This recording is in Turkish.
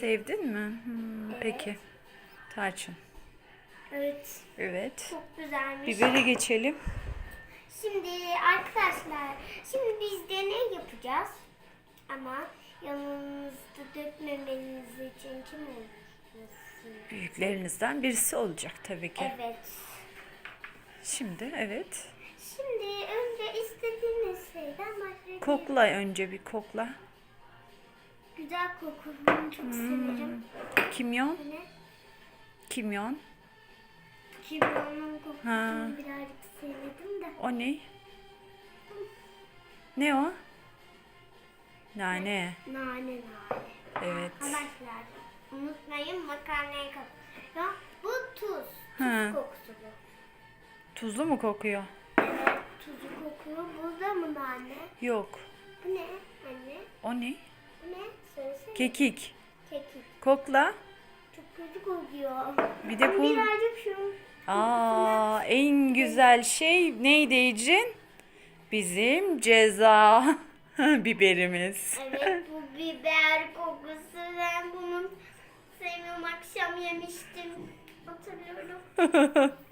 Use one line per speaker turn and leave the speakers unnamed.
Sevdin mi? Hmm, Peki. Tarçın.
Evet.
Evet.
Çok güzelmiş.
Biberi geçelim.
Şimdi arkadaşlar, şimdi biz deney yapacağız. Ama yanınızda dökmemeniz için kim olmasın?
Büyüklerinizden birisi olacak tabii ki.
Evet.
Şimdi evet.
Şimdi önce istediğiniz şeyden başlayalım.
Kokla önce bir kokla.
Güzel koku. Bunu çok severim.
Kimyon.
Ne?
Kimyon.
Kimyonun kokusunu
Ha.
birazcık sevdim de.
O ne? Ne o? Nane.
Nane nane.
Evet.
Arkadaşlar unutmayın makarnayı kap. Ya bu tuz. Tuz
Ha.
kokusu bu.
Tuzlu mu kokuyor?
Evet tuzu kokuyor. Bu da mı nane?
Yok.
Bu ne anne?
O ne? Kekik.
Kekik.
Kokla.
Çok kötü kokuyor.
Bir de pul.
Birazcık şu.
Aa, en güzel şey neydi Ecrin? Bizim ceza biberimiz.
Evet bu biber kokusu. Ben bunu sevmiyorum akşam yemiştim. Hatırlıyorum.